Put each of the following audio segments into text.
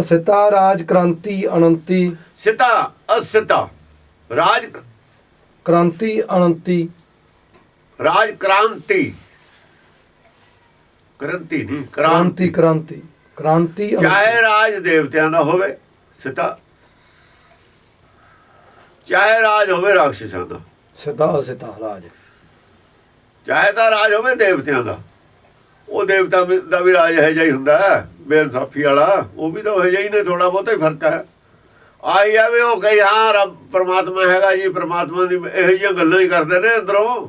ਅਸਿਤਾ ਰਾਜ ਕ੍ਰਾਂਤੀ ਅਨੰਤੀ। ਸਿਤਾ ਅਸਿਤਾ ਰਾਜ ਕ੍ਰਾਂਤੀ ਅਨੰਤੀ। ਰਾਜ ਕ੍ਰਾਂਤੀ। ਕ੍ਰਾਂਤੀ ਨਹੀਂ ਕ੍ਰਾਂਤੀ ਕ੍ਰਾਂਤੀ। ਕ੍ਰਾਂਤੀ। ਚਾਹੇ ਰਾਜ ਦੇਵਤਿਆਂ ਦਾ ਹੋਵੇ ਸਿਤਾ ਚਾਹੇ ਰਾਜ ਹੋਵੇ ਰਾਖਸ਼ਾਂ ਦਾ। ਸਿਤਾ ਅਸਿਤਾ ਰਾਜ। ਚਾਹੇ ਤਾਂ ਰਾਜ ਹੋਵੇ ਦੇਵਤਿਆਂ ਦਾ। ਉਹ ਦੇਵਤਾ ਦਾ ਵੀ ਰਾਜ ਹੈ ਹੀ ਹੁੰਦਾ ਹੈ ਬੇਇਨਸਾਫੀ ਵਾਲਾ। ਉਹ ਵੀ ਤਾਂ ਹੀ ਨੇ ਥੋੜਾ ਬਹੁਤਾ ਹੀ ਫ਼ਰਕ ਹੈ। ਆਈ ਆਵੇ ਉਹ ਕਹੀ ਹਾਂ ਰੱਬ ਪਰਮਾਤਮਾ ਹੈਗਾ ਜੀ ਪਰਮਾਤਮਾ ਦੀ ਇਹੋ ਜਿਹੀਆਂ ਗੱਲਾਂ ਹੀ ਕਰਦੇ ਨੇ ਅੰਦਰੋਂ।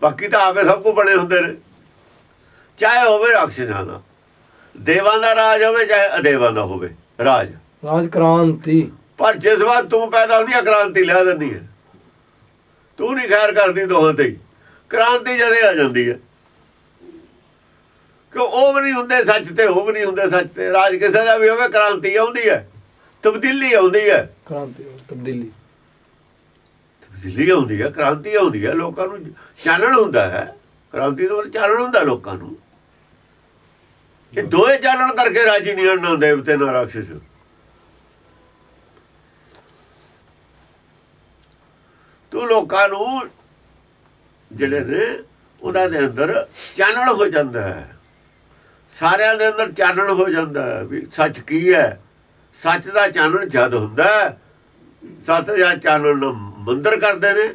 ਬਾਕੀ ਤਾਂ ਆਪੇ ਸਭ ਕੁ ਬਣੇ ਹੁੰਦੇ ਨੇ। ਚਾਹੇ ਹੋਵੇ ਰਾਖਸ਼ਾਂ ਦਾ। ਦੇਵਾਂ ਦਾ ਰਾਜ ਹੋਵੇ ਚਾਹੇ ਅਦੇਵਾਂ ਦਾ ਹੋਵੇ ਰਾਜ। ਰਾਜ ਕ੍ਰਾਂਤੀ। ਪਰ ਜਿਸ ਵਾਰ ਤੂੰ ਪੈਦਾ ਹੁੰਦੀ ਆ ਕ੍ਰਾਂਤੀ ਲਿਆ ਦਿੰਦੀ ਹੈ। ਤੂੰ ਨਹੀਂ ਖੈਰ ਕਰਦੀ ਦੋਹਾਂ ਤੇ ਕ੍ਰਾਂਤੀ ਜਦੇ ਆ ਜਾਂਦੀ ਹੈ। ਕਿ ਉਹ ਵੀ ਨਹੀਂ ਹੁੰਦੇ ਸੱਚ ਤੇ ਉਹ ਵੀ ਨਹੀਂ ਹੁੰਦੇ ਸੱਚ ਤੇ। ਰਾਜ ਕਿਸੇ ਦਾ ਵੀ ਹੋਵੇ ਕ੍ਰਾਂਤੀ ਆਉਂਦੀ ਹੈ। ਤਬਦੀਲੀ ਆਉਂਦੀ ਹੈ। ਕ੍ਰਾਂਤੀ ਤਬਦੀਲੀ। ਤਬਦੀਲੀ ਆਉਂਦੀ ਹੈ ਕ੍ਰਾਂਤੀ ਆਉਂਦੀ ਹੈ। ਲੋਕਾਂ ਨੂੰ ਚਾਨਣ ਹੁੰਦਾ ਹੈ। ਕ੍ਰਾਂਤੀ ਤੋਂ ਚਾਨਣ ਹੁੰਦਾ ਲੋਕਾਂ ਨੂੰ। ਇਹ ਦੋਏ ਚਾਨਣ ਕਰਕੇ ਰਾਜੀ ਨਹੀਂ ਹਨ ਨਾ ਦੇਵਤੇ ਨਾ ਰਾਖਸ਼। ਤੂੰ ਲੋਕਾਂ ਨੂੰ ਜਿਹੜੇ ਨੇ ਉਹਨਾਂ ਦੇ ਅੰਦਰ ਚਾਨਣ ਹੋ ਜਾਂਦਾ ਹੈ। ਸਾਰਿਆਂ ਦੇ ਅੰਦਰ ਚਾਨਣ ਹੋ ਜਾਂਦਾ ਹੈ ਵੀ ਸੱਚ ਕੀ ਹੈ? ਸੱਚ ਦਾ ਚਾਨਣ ਜਦ ਹੁੰਦਾ ਹੈ ਸੱਤ ਜਾਂ ਚਾਨਣ ਨਾ ਮੰਦਰ ਕਰਦੇ ਨੇ,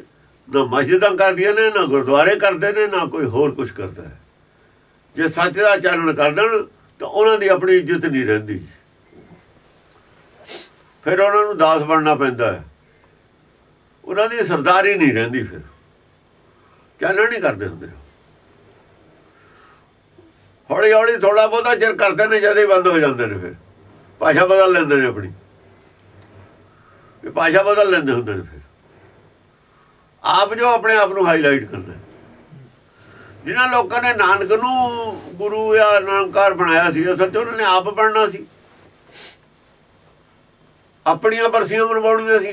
ਨਾ ਮਸਜਿਦਾਂ ਕਰਦੀਆਂ ਨੇ, ਨਾ ਗੁਰਦੁਆਰੇ ਕਰਦੇ ਨੇ, ਨਾ ਕੋਈ ਹੋਰ ਕੁਝ ਕਰਦਾ ਹੈ। ਜੇ ਸੱਚ ਦਾ ਚਾਨਣ ਕਰ ਦੇਣ, ਤਾਂ ਉਹਨਾਂ ਦੀ ਆਪਣੀ ਇੱਜ਼ਤ ਨਹੀਂ ਰਹਿੰਦੀ। ਫਿਰ ਉਹਨਾਂ ਨੂੰ ਦਾਸ ਬਣਨਾ ਪੈਂਦਾ ਹੈ। ਉਹਨਾਂ ਦੀ ਸਰਦਾਰੀ ਨਹੀਂ ਰਹਿੰਦੀ ਫਿਰ। ਚਾਨਣ ਨਹੀਂ ਕਰਦੇ ਹੁੰਦੇ ਹੌਲੀ ਹੌਲੀ ਥੋੜਾ ਬਹੁਤਾ ਚਿਰ ਕਰਦੇ ਨੇ, ਜਦ ਬੰਦ ਹੋ ਜਾਂਦੇ ਨੇ ਫਿਰ। ਭਾਸ਼ਾ ਬਦਲ ਲੈਂਦੇ ਨੇ ਆਪਣੀ। ਇਹ ਭਾਸ਼ਾ ਬਦਲ ਲੈਂਦੇ ਹੁੰਦੇ ਨੇ ਫਿਰ। ਆਪ ਜੋ ਆਪਣੇ ਆਪ ਨੂੰ ਹਾਈਲਾਈਟ ਕਰਨਾ ਹੈ। ਜਿਨ੍ਹਾਂ ਲੋਕਾਂ ਨੇ ਨਾਨਕ ਨੂੰ ਗੁਰੂ ਜਾਂ ਨਾਨਕਾਰ ਬਣਾਇਆ ਸੀ, ਅਸਲ 'ਚ ਉਹਨਾਂ ਨੇ ਆਪ ਬਣਨਾ ਸੀ। ਆਪਣੀਆਂ ਬਰਸੀਆਂ ਮਨਵਾਉਣੀਆਂ ਸੀ।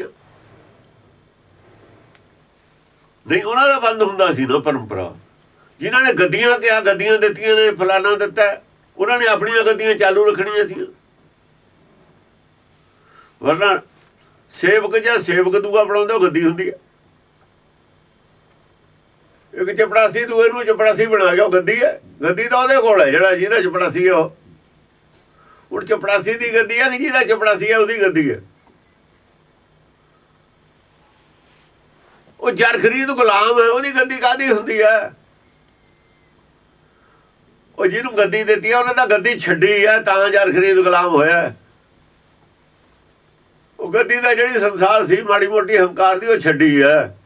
ਨਹੀਂ, ਉਹਨਾਂ ਦਾ ਬੰਦ ਹੁੰਦਾ ਸੀ ਨਾ ਪਰੰਪਰਾ। ਜਿਨ੍ਹਾਂ ਨੇ ਗੱਦੀਆਂ ਕਿਹਾ ਗੱਦੀਆਂ ਦਿੱਤੀਆਂ ਨੇ ਫਲਾਣਾ ਦਿੱਤਾ ਉਹਨਾਂ ਨੇ ਆਪਣੀਆਂ ਗੱਦੀਆਂ ਚਾਲੂ ਰੱਖਣੀਆਂ ਸੀ। ਵਰਨਾ ਸੇਵਕ ਜਾਂ ਸੇਵਕ ਦੂਆ ਬਣਾਉਂਦੇ, ਉਹ ਗੱਦੀ ਹੁੰਦੀ ਹੈ। ਇੱਕ ਚਪੜਾਸੀ, ਦੂਏ ਨੂੰ ਚਪੜਾਸੀ ਬਣਾ ਗਿਆ ਉਹ ਗੱਦੀ ਹੈ। ਗੱਦੀ ਤਾਂ ਉਹਦੇ ਕੋਲ ਹੈ, ਜਿਹੜਾ ਜਿਹਦਾ ਚਪੜਾਸੀ ਹੈ ਉਹ। ਹੁਣ ਚਪੜਾਸੀ ਦੀ ਗੱਦੀ ਹੈ ਕਿ ਜਿਹਦਾ ਚਪੜਾਸੀ ਹੈ, ਉਹਦੀ ਗੱਦੀ ਹੈ। ਉਹ ਜਰ ਖਰੀਦ ਗੁਲਾਮ ਹੈ, ਉਹਦੀ ਗੱਦੀ ਕਾਦੀ ਹੁੰਦੀ ਹੈ? ਉਹ ਜਿਹਨੂੰ ਗੱਦੀ ਦਿੱਤੀ ਹੈ ਉਹਨੇ ਤਾਂ ਗੱਦੀ ਛੱਡੀ ਹੈ ਤਾਂ ਜਰ ਖਰੀਦ ਗੁਲਾਮ ਹੋਇਆ। ਉਹ ਗੱਦੀ ਦਾ ਜਿਹੜੀ ਸੰਸਾਰ ਸੀ ਮਾੜੀ ਮੋਟੀ ਹੰਕਾਰ ਦੀ ਉਹ ਛੱਡੀ ਹੈ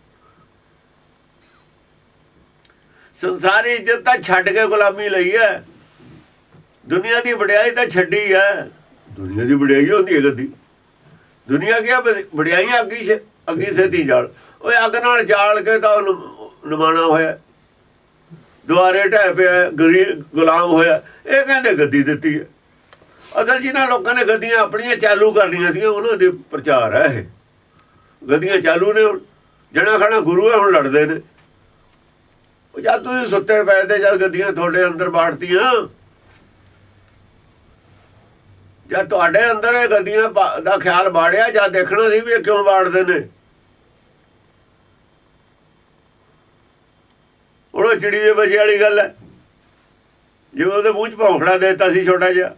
ਸੰਸਾਰੀ ਇੱਜ਼ਤ ਤਾਂ ਛੱਡ ਕੇ ਗੁਲਾਮੀ ਲਈ ਹੈ ਦੁਨੀਆ ਦੀ ਵਡਿਆਈ ਤਾਂ ਛੱਡੀ ਹੈ ਦੁਨੀਆ ਦੀ ਵਡਿਆਈ ਹੁੰਦੀ ਹੈ ਗੱਦੀ। ਦੁਨੀਆ ਕੀ ਵਡਿਆਈਆਂ ਅੱਗੀ ਸੇ ਅੱਗੀ ਸੇਤੀ ਜਾਲ। ਓਏ ਅੱਗ ਨਾਲ ਜਾਲ ਕੇ ਤਾਂ ਨਿਮਾਣਾ ਹੋਇਆ। ਦੁਆਰੇ ਢਹਿ ਪਿਆ ਗਰੀਬ ਗੁਲਾਮ ਹੋਇਆ। ਇਹ ਕਹਿੰਦੇ ਗੱਦੀ ਦਿੱਤੀ ਹੈ। ਅਸਲ ਜਿਨ੍ਹਾਂ ਲੋਕਾਂ ਨੇ ਗੱਦੀਆਂ ਆਪਣੀਆਂ ਚਾਲੂ ਕਰਨੀਆਂ ਸੀ ਉਹਨਾਂ ਦੇ ਪ੍ਰਚਾਰ ਹੈ ਇਹ। ਗੱਦੀਆਂ ਚਾਲੂ ਨੇ ਹੁਣ ਜਣਾ ਖਣਾ ਗੁਰੂ ਹੈ, ਹੁਣ ਲੜਦੇ ਨੇ। ਉਹ ਜਦ ਤੁਸੀਂ ਸੁੱਤੇ ਪਏ ਤੇ ਜਦ ਗੱਦੀਆਂ ਤੁਹਾਡੇ ਅੰਦਰ ਬਾੜਤੀਆਂ, ਜਦ ਤੁਹਾਡੇ ਅੰਦਰ ਇਹ ਗੱਦੀਆਂ ਬਾ- ਦਾ ਖਿਆਲ ਬਾੜਿਆ ਜਾਂ ਦੇਖਣਾ ਸੀ ਵੀ ਇਹ ਕਿਉਂ ਬਾੜਦੇ ਨੇ। ਹੁਣ ਉਹ ਚਿੜੀ ਦੇ ਬੱਚੇ ਵਾਲੀ ਗੱਲ ਹੈ। ਜਿਵੇਂ ਉਹਦੇ ਮੂੰਹ 'ਚ ਭੌਂਕੜਾ ਦਿੱਤਾ ਸੀ ਛੋਟਾ ਜਿਹਾ।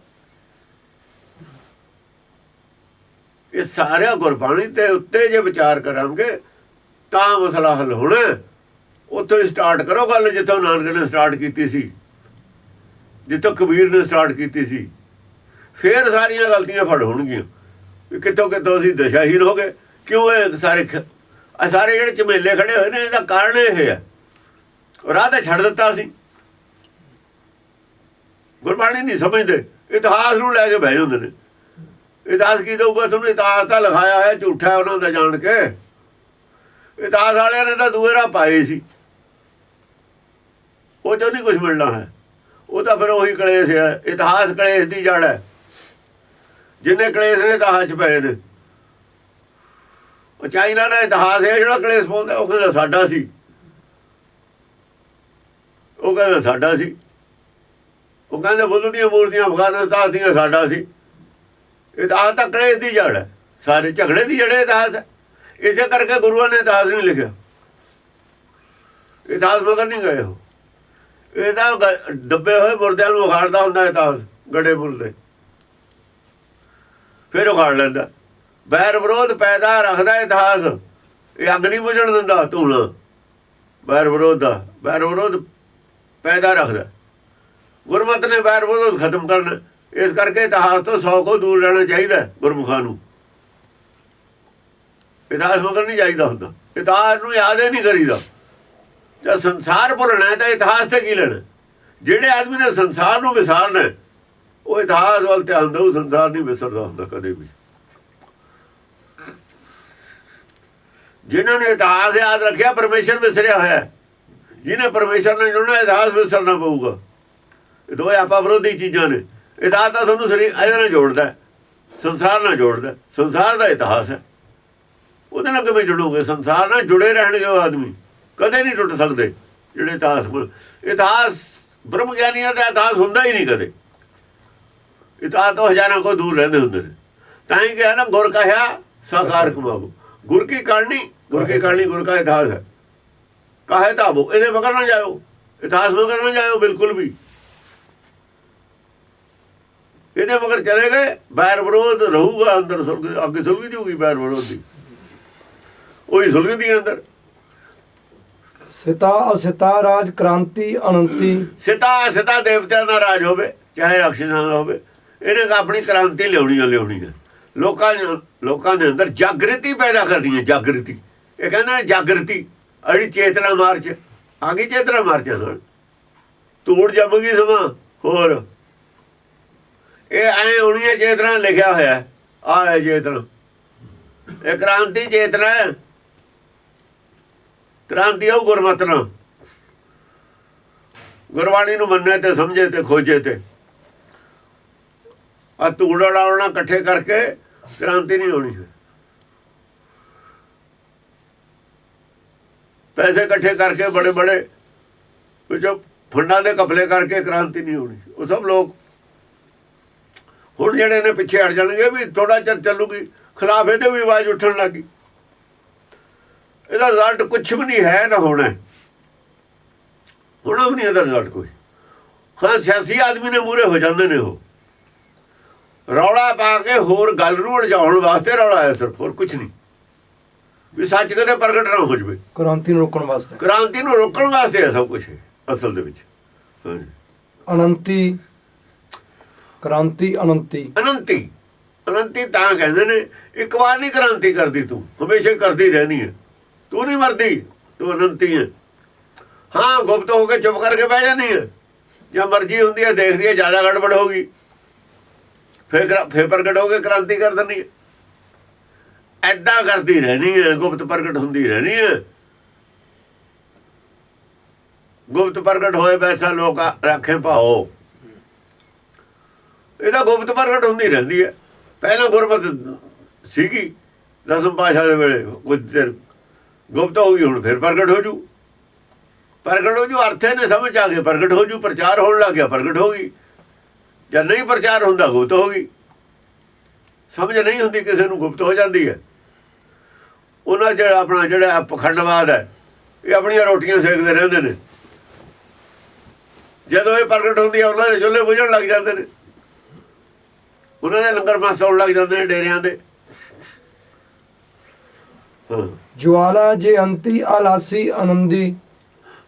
ਇਹ ਸਾਰਿਆ ਗੁਰਬਾਣੀ ਤੇ ਉੱਤੇ ਜੇ ਵਿਚਾਰ ਕਰਾਂਗੇ ਤਾਂ ਮਸਲਾ ਹੱਲ ਹੋਣਾ ਉੱਥੋਂ ਹੀ ਸਟਾਰਟ ਕਰੋ ਗੱਲ, ਜਿੱਥੋਂ ਨਾਨਕ ਨੇ ਸਟਾਰਟ ਕੀਤੀ ਸੀ। ਜਿੱਥੋਂ ਕਬੀਰ ਨੇ ਸਟਾਰਟ ਕੀਤੀ ਸੀ। ਫੇਰ ਸਾਰੀਆਂ ਗਲਤੀਆਂ ਫੜ ਹੋਣਗੀਆਂ। ਵੀ ਕਿੱਥੋਂ ਕਿੱਥੋਂ ਅਸੀਂ ਦਸ਼ਾਹੀਨ ਹੋ ਗਏ। ਕਿਉਂ ਇਹ ਸਾਰੇ ਸਾਰੇ ਜਿਹੜੇ ਝਮੇਲੇ ਖੜੇ ਹੋਏ ਨੇ, ਇਹਦਾ ਕਾਰਨ ਇਹ ਹੈ। ਰਾਹ ਤਾਂ ਛੱਡ ਦਿੱਤਾ ਸੀ। ਗੁਰਬਾਣੀ ਨਹੀਂ ਸਮਝਦੇ। ਇਤਿਹਾਸ ਨੂੰ ਲੈ ਕੇ ਬਹਿ ਜਾਂਦੇ ਨੇ। ਇਤਿਹਾਸ ਕੀ ਦਊਗਾ? ਤੁਹਾਨੂੰ ਇਤਿਹਾਸ ਤਾਂ ਲਿਖਾਇਆ ਹੈ ਝੂਠਾ ਉਹਨਾਂ ਦਾ ਜਾਣ ਕੇ। ਇਤਿਹਾਸ ਵਾਲਿਆਂ ਨੇ ਤਾਂ ਦੂਏ ਰਾਹ ਪਾਏ ਸੀ। ਉਹ ਚੋਂ ਨਹੀਂ ਕੁਝ ਮਿਲਣਾ ਹੈ। ਉਹ ਤਾਂ ਫਿਰ ਉਹੀ ਕਲੇਸ਼ ਹੈ। ਇਤਿਹਾਸ ਕਲੇਸ਼ ਦੀ ਜੜ ਹੈ। ਜਿੰਨੇ ਕਲੇਸ਼ ਨੇ ਤਾਂ ਹੱਥ ਪਏ ਨੇ। ਉਹ ਚਾਈਨਾ ਦਾ ਇਤਿਹਾਸ ਹੈ, ਜਿਹੜਾ ਕਲੇਸ਼ ਪਾਉਂਦਾ, ਉਹ ਕਹਿੰਦਾ ਸਾਡਾ ਸੀ। ਉਹ ਕਹਿੰਦਾ ਸਾਡਾ ਸੀ। ਉਹ ਕਹਿੰਦੇ ਬੁੱਧ ਦੀਆਂ ਮੂਰਤੀਆਂ ਅਫਗਾਨਿਸਤਾਨ ਦੀਆਂ ਸਾਡਾ ਸੀ। ਇਤਿਹਾਸ ਤਾਂ ਕਲੇਸ਼ ਦੀ ਜੜ ਹੈ। ਸਾਰੇ ਝਗੜੇ ਦੀ ਜੜੇ ਇਤਿਹਾਸ ਹੈ ਇਸੇ ਕਰਕੇ ਗੁਰੂਆਂ ਨੇ ਇਤਿਹਾਸ ਨਹੀਂ ਲਿਖਿਆ। ਇਤਿਹਾਸ ਮਗਰ ਨਹੀਂ ਗਏ ਹੋ ਇਹਦਾ ਤਾਂ ਦੱਬੇ ਹੋਏ ਮੁਰਦਿਆਂ ਨੂੰ ਉਖਾੜਦਾ ਹੁੰਦਾ ਇਤਿਹਾਸ, ਗੜੇ ਮੁਰਦੇ। ਫਿਰ ਉਖਾੜ ਲੈਂਦਾ। ਬੈਰ ਵਿਰੋਧ ਪੈਦਾ ਰੱਖਦਾ ਇਤਿਹਾਸ। ਇਹ ਅੱਗ ਨਹੀਂ ਬੁਝਣ ਦਿੰਦਾ ਧੂਣਾ। ਬੈਰ ਵਿਰੋਧ ਦਾ। ਬੈਰ ਵਿਰੋਧ ਪੈਦਾ ਰੱਖਦਾ। ਗੁਰਮਤ ਨੇ ਵੈਰ ਵਿਰੋਧ ਖਤਮ ਕਰਨਾ, ਇਸ ਕਰਕੇ ਇਤਿਹਾਸ ਤੋਂ ਸੌ ਕੋ ਦੂਰ ਰਹਿਣਾ ਚਾਹੀਦਾ ਗੁਰਮੁਖਾਂ ਨੂੰ। ਇਤਿਹਾਸ ਮਗਰ ਨਹੀਂ ਜਾਈਦਾ ਹੁੰਦਾ। ਇਤਿਹਾਸ ਨੂੰ ਯਾਦ ਹੀ ਨਹੀਂ ਕਰੀਦਾ। ਜਦ ਸੰਸਾਰ ਭੁੱਲਣਾ ਹੈ ਤਾਂ ਇਤਿਹਾਸ ਤੇ ਕੀ ਲੈਣਾ? ਜਿਹੜੇ ਆਦਮੀ ਨੇ ਸੰਸਾਰ ਨੂੰ ਵਿਸਾਰਨਾ ਉਹ ਇਤਿਹਾਸ ਵੱਲ ਧਿਆਨ ਦੇਊ, ਸੰਸਾਰ ਨਹੀਂ ਵਿਸਰਦਾ ਹੁੰਦਾ ਕਦੇ ਵੀ। ਜਿਨ੍ਹਾਂ ਨੇ ਇਤਿਹਾਸ ਯਾਦ ਰੱਖਿਆ, ਪਰਮੇਸ਼ਰ ਵਿਸਰਿਆ ਹੋਇਆ ਜਿਹਨੇ ਪਰਮੇਸ਼ਰ ਨਾਲ ਜੁੜਨਾ ਇਤਿਹਾਸ ਵਿਸਰਨਾ ਪਊਗਾ। ਇਹ ਦੋਏ ਆਪਾ ਵਿਰੋਧੀ ਚੀਜ਼ਾਂ ਨੇ। ਇਤਿਹਾਸ ਤਾਂ ਤੁਹਾਨੂੰ ਸਰੀਰ ਇਹਦੇ ਨਾਲ ਜੋੜਦਾ ਸੰਸਾਰ ਨਾਲ ਜੋੜਦਾ ਸੰਸਾਰ ਦਾ ਇਤਿਹਾਸ ਹੈ। ਉਹਦੇ ਨਾਲ ਕਿਵੇਂ ਜੁੜੋਗੇ? ਸੰਸਾਰ ਨਾਲ ਜੁੜੇ ਰਹਿਣਗੇ ਉਹ ਆਦਮੀ। ਕਦੇ ਨਹੀਂ ਟੁੱਟ ਸਕਦੇ ਜਿਹੜੇ ਇਤਿਹਾਸ ਇਤਿਹਾਸ ਬ੍ਰਹਮ ਗਿਆਨੀਆਂ ਦਾ ਇਤਿਹਾਸ ਹੁੰਦਾ ਹੀ ਨਹੀਂ ਕਦੇ। ਇਤਿਹਾਸ ਤੋਂ ਹਜ਼ਾਰਾਂ ਕੋ ਦੂਰ ਰਹਿੰਦੇ ਹੁੰਦੇ ਨੇ। ਤਾਂ ਹੀ ਕਿਹਾ ਨਾ, ਗੁਰ ਕਹਿਆ ਸਾਕਾਰ ਕਮਾਵੋ। ਗੁਰ ਕੀ ਕਹਾਣੀ ਗੁਰ ਕੀ ਕਹਾਣੀ ਗੁਰ ਦਾ ਇਤਿਹਾਸ ਹੈ। ਕਾਹੇ ਤਾਬੋ ਇਹਦੇ ਮਗਰ ਨਾ ਜਾਓ ਇਤਿਹਾਸ ਮਗਰ ਨਾ ਜਾਓ ਬਿਲਕੁਲ ਵੀ। ਇਹਦੇ ਮਗਰ ਚਲੇ ਗਏ ਬੈਰ ਵਿਰੋਧ ਰਹੂਗਾ ਅੰਦਰ ਸੁਲਗ ਅੱਗੇ ਸੁਲਗ ਜੂਗੀ ਬੈਰ ਵਿਰੋਧ ਦੀ। ਉਹੀ ਸੁਲਗਦੀ ਹੈ ਅੰਦਰ। ਸਿਤਾ ਅਸਿਤਾ ਰਾਜ ਕ੍ਰਾਂਤੀ ਅਨੰਤੀ। ਸਿਤਾ ਸਿਤਾ ਦੇਵਤਿਆਂ ਦਾ ਰਾਜ ਹੋਵੇ ਚਾਹੇ ਰਾਖਸ਼ਾਂ ਦਾ ਹੋਵੇ ਇਹਨੇ ਆਪਣੀ ਕ੍ਰਾਂਤੀ ਲਿਆਉਣੀ ਆ ਲਿਆਉਣੀ ਹੈ ਲੋਕਾਂ ਲੋਕਾਂ ਦੇ ਅੰਦਰ ਜਾਗਰਤੀ ਪੈਦਾ ਕਰਨੀ ਹੈ ਜਾਗਰਤੀ। ਇਹ ਕਹਿੰਦੇ ਨੇ ਜਾਗਰਤੀ। ਅੜੀ ਚੇਤਨਾ ਮਾਰਚ ਆ ਗਈ ਚੇਤਨਾ ਮਾਰਚ ਨਾਲ ਧੂੜ ਜੰਮ ਗਈ ਸਮਾਂ ਹੋਰ। ਇਹ ਐ ਹੋਣੀ ਚੇਤਨਾ ਲਿਖਿਆ ਹੋਇਆ ਆ ਹੈ ਚੇਤਨਾ। ਇਹ ਕ੍ਰਾਂਤੀ ਚੇਤਨਾ ਹੈ। ਕ੍ਰਾਂਤੀ ਉਹ ਗੁਰਮਤਨਾ ਗੁਰਬਾਣੀ ਨੂੰ ਮੰਨੇ ਤੇ, ਸਮਝੇ ਤੇ, ਖੋਜੇ ਤੇ। ਆ ਧੂੜਾ ਲਾਉਣਾ ਇਕੱਠੇ ਕਰਕੇ ਕ੍ਰਾਂਤੀ ਨਹੀਂ ਹੋਣੀ। ਹੈ ਪੈਸੇ ਇਕੱਠੇ ਕਰਕੇ ਬੜੇ ਬੜੇ ਵਿੱਚੋਂ ਫੰਡਾਂ ਦੇ ਕਪਲੇ ਕਰਕੇ ਕ੍ਰਾਂਤੀ ਨਹੀਂ ਹੋਣੀ। ਉਹ ਸਭ ਲੋਕ ਹੁਣ ਜਿਹੜੇ ਨੇ ਪਿੱਛੇ ਹਟ ਜਾਣਗੇ ਵੀ ਥੋੜਾ ਚਿਰ ਚੱਲੂਗੀ, ਖਿਲਾਫ ਇਹਦੇ ਵੀ ਆਵਾਜ਼ ਉੱਠਣ ਲੱਗੀ ਇਹਦਾ ਰਿਜ਼ਲਟ ਕੁਝ ਵੀ ਨਹੀਂ ਹੈ ਨਾ ਹੋਣਾ। ਹੈ। ਹੋਣਾ ਵੀ ਨਹੀਂ ਇਹਦਾ ਰਿਜ਼ਲਟ ਕੋਈ। ਹਾਂ ਸਿਆਸੀ ਆਦਮੀ ਨੇ ਮੂਰੇ ਹੋ ਜਾਂਦੇ ਨੇ ਉਹ। ਰੌਲਾ ਪਾ ਕੇ ਹੋਰ ਗੱਲ ਨੂੰ ਉਲਝਾਉਣ ਵਾਸਤੇ ਰੌਲਾ ਹੈ ਸਿਰਫ, ਹੋਰ ਕੁਝ ਨਹੀਂ। ਵੀ ਸੱਚ ਕਦੇ ਪ੍ਰਗਟ ਨਾ ਹੋ ਜਵੇ ਕ੍ਰਾਂਤੀ ਨੂੰ ਰੋਕਣ ਵਾਸਤੇ। ਕ੍ਰਾਂਤੀ ਨੂੰ ਰੋਕਣ ਵਾਸਤੇ ਹੈ ਸਭ ਕੁਝ ਅਸਲ ਦੇ ਵਿੱਚ। ਅਨੰਤੀ ਕ੍ਰਾਂਤੀ ਅਨੰਤੀ। ਅਨੰਤੀ। ਅਨੰਤੀ ਤਾਂ ਕਹਿੰਦੇ ਨੇ ਇੱਕ ਵਾਰ ਨਹੀਂ ਕ੍ਰਾਂਤੀ ਕਰਦੀ ਤੂੰ ਹਮੇਸ਼ਾ ਕਰਦੀ ਰਹਿਣੀ ਹੈ। ਤੂੰ ਨਹੀਂ ਮਰਦੀ ਤੂੰ ਅਨੰਤੀ ਹੈ। ਹਾਂ ਗੁਪਤ ਹੋ ਕੇ ਚੁੱਪ ਕਰਕੇ ਬਹਿ ਜਾਣੀ ਹੈ। ਜਾਂ ਮਰਜ਼ੀ ਹੁੰਦੀ ਹੈ ਦੇਖਦੀ ਹੈ ਜ਼ਿਆਦਾ ਗੜਬੜ ਹੋ ਗਈ। ਫੇਰ ਫੇਰ ਪ੍ਰਗਟ ਹੋ ਕੇ ਕ੍ਰਾਂਤੀ ਕਰ ਦਿੰਦੀ ਹੈ। ਐਦਾਂ ਕਰਦੀ ਰਹਿਣੀ ਹੈ, ਗੁਪਤ ਪ੍ਰਗਟ ਹੁੰਦੀ ਰਹਿਣੀ ਹੈ। ਗੁਪਤ ਪ੍ਰਗਟ ਹੋਏ ਵੈਸਾ ਲੋਕ ਰੱਖੇ ਭਾਓ। ਇਹਦਾ ਗੁਪਤ ਪ੍ਰਗਟ ਹੁੰਦੀ ਰਹਿੰਦੀ ਹੈ। ਪਹਿਲਾਂ ਗੁਰਮਤ ਸੀਗੀ, ਦਸਮ ਪਾਸ਼ਾ ਦੇ ਵੇਲੇ, ਕੁਝ ਚਿਰ ਗੁਪਤ ਹੋ ਗਈ, ਹੁਣ ਫਿਰ ਪ੍ਰਗਟ ਹੋ ਜੂ। ਪ੍ਰਗਟ ਹੋ ਜੂ, ਅਰਥੇ ਨੇ ਸਮਝ ਆ ਗਏ, ਪ੍ਰਗਟ ਹੋ ਜੂ, ਪ੍ਰਚਾਰ ਹੋਣ ਲੱਗ ਗਿਆ, ਪ੍ਰਗਟ ਹੋ ਗਈ। ਜਾਂ ਨਹੀਂ ਪ੍ਰਚਾਰ ਹੁੰਦਾ, ਗੁਪਤ ਹੋ ਗਈ। ਸਮਝ ਨਹੀਂ ਹੁੰਦੀ, ਕਿਸੇ ਨੂੰ ਗੁਪਤ ਹੋ ਜਾਂਦੀ ਹੈ। ਉਹਨਾਂ ਜਿਹੜਾ ਆਪਣਾ ਜਿਹੜਾ ਪਖੰਡਵਾਦ ਹੈ ਇਹ ਆਪਣੀਆਂ ਰੋਟੀਆਂ ਸੇਕਦੇ ਰਹਿੰਦੇ ਨੇ। ਜਦੋਂ ਇਹ ਪ੍ਰਗਟ ਹੁੰਦੀ ਹੈ ਉਹਨਾਂ ਦੇ ਜੁੱਲੇ ਬੁਝਣ ਲੱਗ ਜਾਂਦੇ ਨੇ। ਉਹਨਾਂ ਦੇ ਲੰਗਰ ਮਾਸ ਲੱਗ ਜਾਂਦੇ ਨੇ ਡੇਰਿਆਂ ਦੇ। ਜਵਾਲਾ ਜੇ ਅੰਤੀ ਆਲਾਸੀ ਅਨੰਦੀ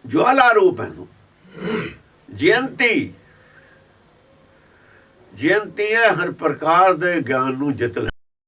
ਜਵਾਲਾ ਰੂਪ ਹੈ ਜਯੰਤੀ। ਜਯੰਤੀ ਹੈ ਹਰ ਪ੍ਰਕਾਰ ਦੇ ਗਿਆਨ ਨੂੰ ਜਿੱਤ ਲੈ